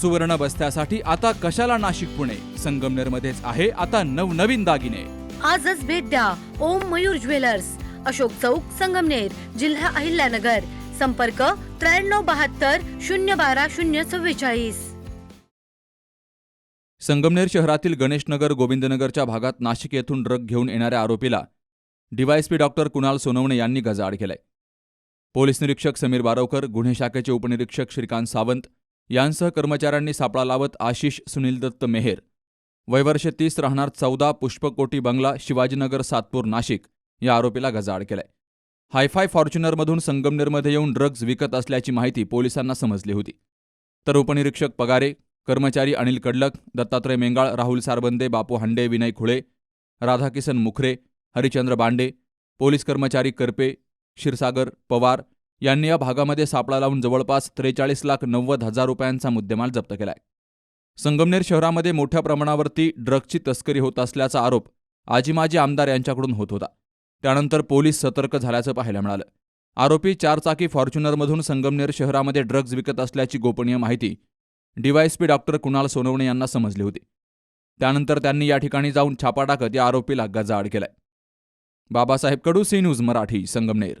सुवर्ण बस्त्यासाठी आता कशाला नाशिक पुणे? संगमनेर मध्येच आहे आता नवनवीन दागिने. आजच भेट द्या ओम मयूर ज्वेलर्स. अशोक चौक संगमनेर जिल्हा अहिल्यानगर. संपर्क त्र्याण्णव बहात्तर शून्य बारा शून्य चव्वेचाळीस. संगमनेर शहरातील गणेशनगर गोविंदनगरच्या भागात नाशिक येथून ड्रग घेऊन येणाऱ्या आरोपीला डीवायएसपी डॉक्टर कुणाल सोनवणे यांनी गजाआड केलाय. पोलीस निरीक्षक समीर बारवकर गुन्हे शाखेचे उपनिरीक्षक श्रीकांत सावंत यांसह कर्मचाऱ्यांनी सापळा लावत आशिष सुनील दत्त मेहेर. वयवर्ष तीस राहणार चौदा पुष्पकोटी बंगला शिवाजीनगर सातपूर नाशिक या आरोपीला गजाआड केलाय. हायफाय फॉर्च्युनरमधून संगमनेरमध्ये येऊन ड्रग्ज विकत असल्याची माहिती पोलिसांना समजली होती. तर उपनिरीक्षक पगारे कर्मचारी अनिल कडलक दत्तात्रय मेंगाळ राहुल सारबंदे बापू हांडे विनय खुळे राधाकिसन मुखरे हरिचंद्र बांडे पोलीस कर्मचारी करपे क्षीरसागर पवार यांनी या भागामध्ये सापळा लावून जवळपास त्रेचाळीस लाख नव्वद हजार रुपयांचा मुद्देमाल जप्त केलाय. संगमनेर शहरामध्ये मोठ्या प्रमाणावरती ड्रग्जची तस्करी होत असल्याचा आरोप आजी माजी आमदार यांच्याकडून होत होता. त्यानंतर पोलीस सतर्क झाल्याचं पाहायला मिळालं. आरोपी चारचाकी फॉर्च्युनरमधून संगमनेर शहरामध्ये ड्रग्ज विकत असल्याची गोपनीय माहिती डीवायएसपी डॉक्टर कुणाल सोनवणे यांना समजली होती. त्यानंतर त्यांनी या ठिकाणी जाऊन छापा टाकत या आरोपीला गजाआड केलाय. Babasaheb Kadu C news Marathi Sangamner.